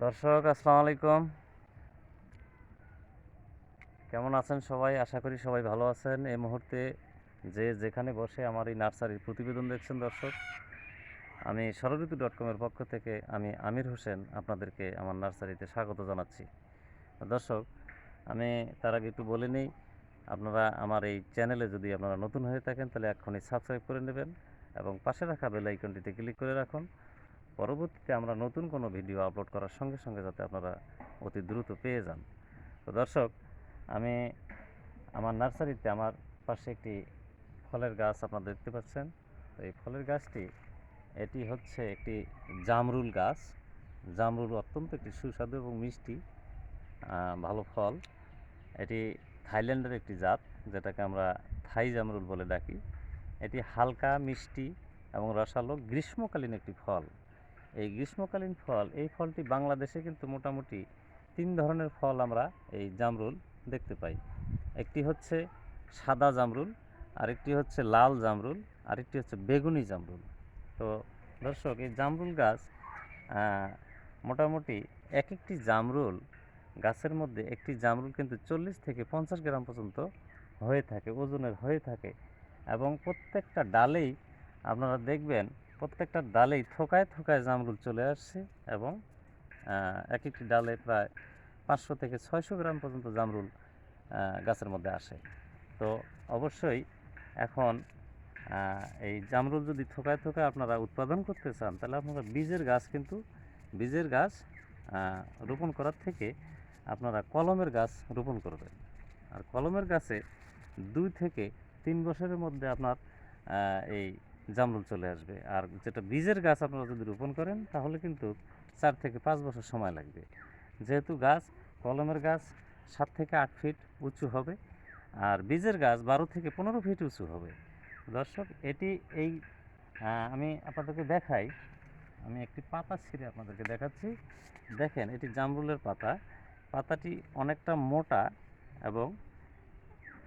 দর্শক, আসসালামু আলাইকুম। কেমন আছেন সবাই? আশা করি সবাই ভালো আছেন। এই মুহূর্তে যে যেখানে বসে আমার এই নার্সারির প্রতিবেদন দেখছেন দর্শক, আমি সরঋতু ডট কমের পক্ষ থেকে আমি আমির হোসেন আপনাদেরকে আমার নার্সারিতে স্বাগত জানাচ্ছি। দর্শক, আমি তার আগে একটু বলে নিই, আপনারা আমার এই চ্যানেলে যদি আপনারা নতুন হয়ে থাকেন, তাহলে এক্ষুনি সাবস্ক্রাইব করে নেবেন এবং পাশে রাখা বেল আইকনটিতে ক্লিক করে রাখুন। পরবর্তীতে আমরা নতুন কোনো ভিডিও আপলোড করার সঙ্গে সঙ্গে যাতে আপনারা অতি দ্রুত পেয়ে যান। তো দর্শক, আমি আমার নার্সারিতে আমার পাশে একটি ফলের গাছ আপনারা দেখতে পাচ্ছেন। তো এই ফলের গাছটি, এটি হচ্ছে একটি জামরুল গাছ। জামরুল অত্যন্ত একটি সুস্বাদু এবং মিষ্টি ভালো ফল। এটি থাইল্যান্ডের একটি জাত, যেটাকে আমরা থাই জামরুল বলে ডাকি। এটি হালকা, মিষ্টি এবং রসালো, গ্রীষ্মকালীন একটি ফল। এই গ্রীষ্মকালীন ফল, এই ফলটি বাংলাদেশে কিন্তু মোটামুটি তিন ধরনের ফল আমরা এই জামরুল দেখতে পাই। একটি হচ্ছে সাদা জামরুল, আরেকটি হচ্ছে লাল জামরুল, আরেকটি হচ্ছে বেগুনি জামরুল। তো দর্শক, এই জামরুল গাছ মোটামুটি এক একটি জামরুল, গাছের মধ্যে একটি জামরুল কিন্তু চল্লিশ থেকে পঞ্চাশ গ্রাম পর্যন্ত হয়ে থাকে, ওজনের হয়ে থাকে এবং প্রত্যেকটা ডালেই আপনারা দেখবেন প্রত্যেকটা ডালেই থোকায় থোকায় জামরুল চলে আসছে এবং এক একটি ডালে প্রায় পাঁচশো থেকে ছয়শো গ্রাম পর্যন্ত জামরুল গাছের মধ্যে আসে। তো অবশ্যই এখন এই জামরুল যদি থোকায় থোকায় আপনারা উৎপাদন করতে চান, তাহলে আপনারা বীজের গাছ কিন্তু, বীজের গাছ রোপণ করার থেকে আপনারা কলমের গাছ রোপণ করবেন। আর কলমের গাছে দুই থেকে তিন বছরের মধ্যে আপনার এই জামরুল চলে আসবে। আর যেটা বীজের গাছ আপনারা যদি রোপণ করেন, তাহলে কিন্তু চার থেকে পাঁচ বছর সময় লাগবে। যেহেতু গাছ, কলমের গাছ সাত থেকে আট ফিট উঁচু হবে, আর বীজের গাছ বারো থেকে পনেরো ফিট উঁচু হবে। দর্শক, এটি এই আমি আপনাদেরকে দেখাই। আমি একটি পাতা ছিঁড়ে আপনাদেরকে দেখাচ্ছি। দেখেন, এটি জামরুলের পাতা। পাতাটি অনেকটা মোটা এবং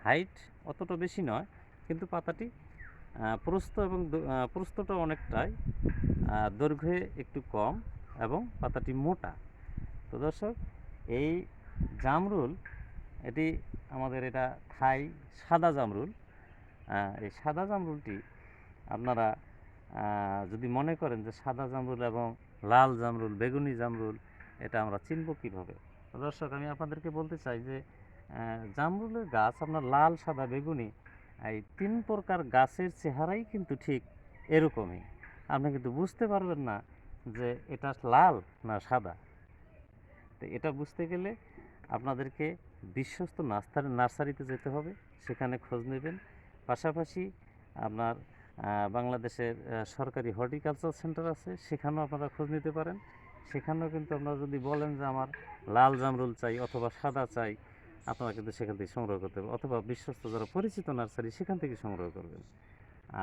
হাইট অতটা বেশি নয়, কিন্তু পাতাটি প্রস্থ এবং প্রস্থটা অনেকটাই দৈর্ঘ্যে একটু কম এবং পাতাটি মোটা। তো দর্শক, এই জামরুল, এটি আমাদের এটা থাই সাদা জামরুল এই সাদা জামরুলটি আপনারা যদি মনে করেন যে সাদা জামরুল এবং লাল জামরুল, বেগুনি জামরুল, এটা আমরা চিনব কীভাবে? দর্শক, আমি আপনাদেরকে বলতে চাই যে জামরুলের গাছ আপনার লাল, সাদা, বেগুনি এই তিন প্রকার গাছের চেহারাই কিন্তু ঠিক এরকমই। আপনি কিন্তু বুঝতে পারবেন না যে এটা লাল না সাদা। তো এটা বুঝতে গেলে আপনাদেরকে বিশ্বস্ত নার্সারি নার্সারিতে যেতে হবে, সেখানে খোঁজ নেবেন। পাশাপাশি আপনার বাংলাদেশের সরকারি হর্টিকালচার সেন্টার আছে, সেখানেও আপনারা খোঁজ নিতে পারেন। সেখানেও কিন্তু আপনারা যদি বলেন যে আমার লাল জামরুল চাই অথবা সাদা চাই আপনারা কিন্তু সেখান থেকে সংগ্রহ করতে পারবেন। অথবা বিশ্বস্ত যারা পরিচিত নার্সারি, সেখান থেকে সংগ্রহ করবেন।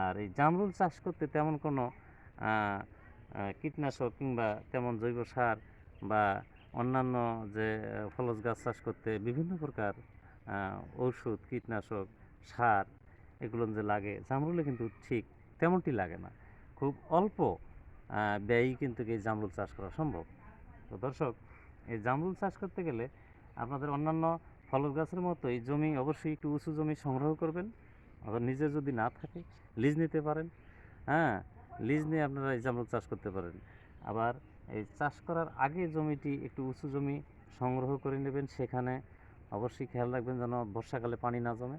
আর এই জামরুল চাষ করতে তেমন কোনো কীটনাশক কিংবা তেমন জৈব সার বা অন্যান্য যে ফলজ গাছ চাষ করতে বিভিন্ন প্রকার ঔষধ, কীটনাশক, সার এগুলো যে লাগে, জামরুলে কিন্তু ঠিক তেমনটি লাগে না। খুব অল্প ব্যয়ই কিন্তু এই জামরুল চাষ করা সম্ভব। তো দর্শক, এই জামরুল চাষ করতে গেলে আপনাদের অন্যান্য ফলজ গাছের মতো এই জমি অবশ্যই একটু উঁচু জমি সংগ্রহ করবেন। আবার নিজে যদি না থাকে, লিজ নিতে পারেন। হ্যাঁ লিজ নিয়ে আপনারা এই জামরুল চাষ করতে পারেন। আবার এই চাষ করার আগে জমিটি একটু উঁচু জমি সংগ্রহ করে নেবেন। সেখানে অবশ্যই খেয়াল রাখবেন যেন বর্ষাকালে পানি না জমে।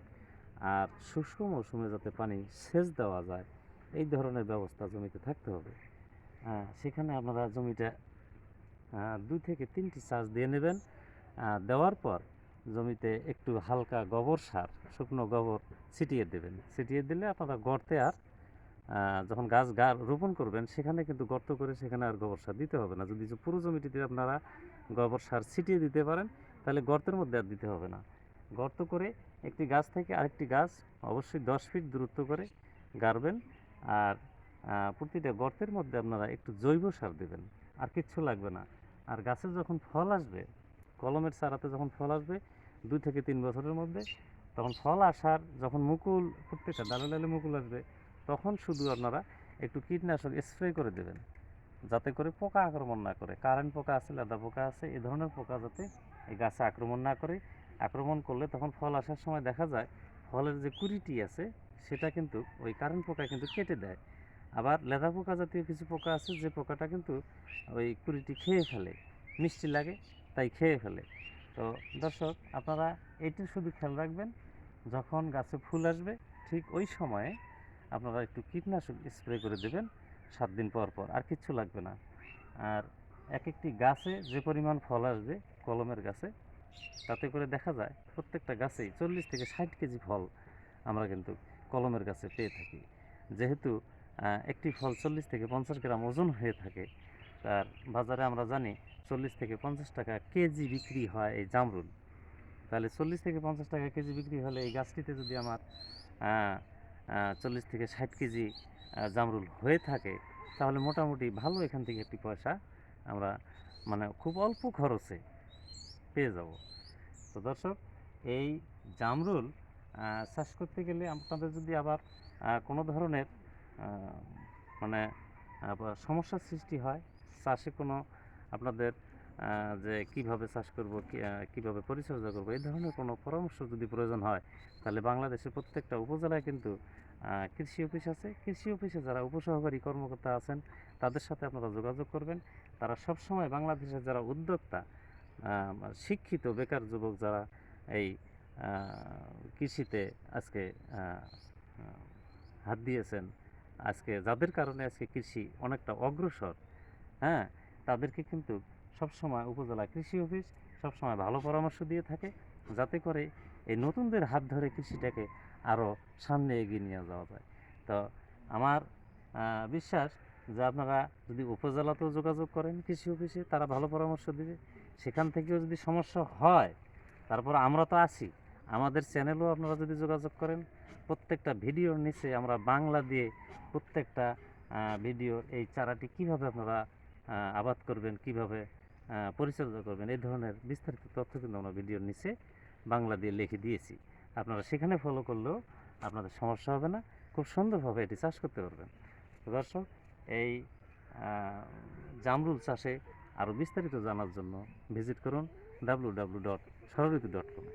আর শুষ্ক মৌসুমে যাতে পানি সেচ দেওয়া যায়, এই ধরনের ব্যবস্থা জমিতে থাকতে হবে। হ্যাঁ সেখানে আপনারা জমিটা দুই থেকে তিনটি চাষ দিয়ে নেবেন। দেওয়ার পর জমিতে একটু হালকা গোবর সার, শুকনো গোবর ছিটিয়ে দেবেন। ছিটিয়ে দিলে আপনারা গর্তে আর যখন গাছ গা, রোপণ করবেন, সেখানে কিন্তু গর্ত করে সেখানে আর গোবর সার দিতে হবে না। যদি পুরো জমিটিতে আপনারা গোবর সার ছিটিয়ে দিতে পারেন, তাহলে গর্তের মধ্যে আর দিতে হবে না। গর্ত করে একটি গাছ থেকে আরেকটি গাছ অবশ্যই দশ ফিট দূরত্ব করে গাড়বেন আর প্রতিটা গর্তের মধ্যে আপনারা একটু জৈব সার দেবেন। আর কিচ্ছু লাগবে না। আর গাছের যখন ফল আসবে কলমের চারাতে যখন ফল আসবে, দুই থেকে তিন বছরের মধ্যে তখন ফল আসার যখন মুকুল প্রত্যেকটা ডালে ডালে মুকুল আসবে, তখন শুধু আপনারা একটু কীটনাশক স্প্রে করে দেবেন। যাতে করে পোকা আক্রমণ না করে। কারেন্ট পোকা আছে, লেদা পোকা আছে, এ ধরনের পোকা যাতে এই গাছে আক্রমণ না করে। আক্রমণ করলে তখন ফল আসার সময় দেখা যায়, ফলের যে কুড়িটি আছে, সেটা কিন্তু ওই কারেন্ট পোকা কিন্তু কেটে দেয়। আবার লেদা পোকা জাতীয় কিছু পোকা আছে, যে পোকাটা কিন্তু ওই কুড়িটি খেয়ে ফেলে। মিষ্টি লাগে তাই খেয়ে ফেলে। তো দর্শক, আপনারা এইটা শুধু খেয়াল রাখবেন, যখন গাছে ফুল আসবে, ঠিক ওই সময়ে আপনারা একটু কীটনাশক স্প্রে করে দেবেন সাত দিন পর পর, আর কিচ্ছু লাগবে না। আর এক একটি গাছে যে পরিমাণ ফল আসবে, কলমের গাছে, তাতে করে দেখা যায় প্রত্যেকটা গাছেই চল্লিশ থেকে ষাট কেজি ফল আমরা কিন্তু কলমের গাছে পেয়ে থাকি। যেহেতু একটি ফল চল্লিশ থেকে পঞ্চাশ গ্রাম ওজন হয়ে থাকে তার বাজারে আমরা জানি চল্লিশ থেকে পঞ্চাশ টাকা কেজি বিক্রি হয় এই জামরুল। তাহলে চল্লিশ থেকে পঞ্চাশ টাকা কেজি বিক্রি হলে এই গাছটিতে যদি আমার চল্লিশ থেকে ষাট কেজি জামরুল হয়ে থাকে, তাহলে মোটামুটি ভালো এখান থেকে একটি পয়সা আমরা মানে খুব অল্প খরচে পেয়ে যাব। তো দর্শক, এই জামরুল চাষ করতে গেলে আপনাদের যদি আবার কোনো ধরনের মানে সমস্যার সৃষ্টি হয় চাষে কোনো আপনাদের যে কীভাবে চাষ করব কীভাবে পরিচর্যা করব, এই ধরনের কোনো পরামর্শ যদি প্রয়োজন হয়, তাহলে বাংলাদেশের প্রত্যেকটা উপজেলায় কিন্তু কৃষি অফিস আছে। কৃষি অফিসে যারা উপসহকারী কর্মকর্তা আছেন, তাদের সাথে আপনারা যোগাযোগ করবেন। তারা সব সবসময় বাংলাদেশের যারা উদ্যোক্তা শিক্ষিত, বেকার যুবক যারা এই কৃষিতে আজকে হাত দিয়েছেন, আজকে যাদের কারণে আজকে কৃষি অনেকটা অগ্রসর হ্যাঁ তাদেরকে কিন্তু সবসময় উপজেলা কৃষি অফিস সবসময় ভালো পরামর্শ দিয়ে থাকে, যাতে করে এই নতুনদের হাত ধরে কৃষিটাকে আরও সামনে এগিয়ে নিয়ে যাওয়া যায়। তো আমার বিশ্বাস যে আপনারা যদি উপজেলাতেও যোগাযোগ করেন কৃষি অফিসে, তারা ভালো পরামর্শ দেবে। সেখান থেকেও যদি সমস্যা হয়, তারপর আমরা তো আছি। আমাদের চ্যানেলও আপনারা যদি যোগাযোগ করেন, প্রত্যেকটা ভিডিওর নিচে আমরা বাংলা দিয়ে প্রত্যেকটা ভিডিওর এই চারাটি কীভাবে আপনারা আবাদ করবেন, কীভাবে পরিচর্যা করবেন, এই ধরনের বিস্তারিত তথ্য কিন্তু আমরা ভিডিওর নিচে বাংলা দিয়ে লিখে দিয়েছি। আপনারা সেখানে ফলো করলেও আপনাদের সমস্যা হবে না, খুব সুন্দরভাবে এটি চাষ করতে পারবেন। দর্শক, এই জামরুল চাষে আরও বিস্তারিত জানার জন্য ভিজিট করুন W W dot dot com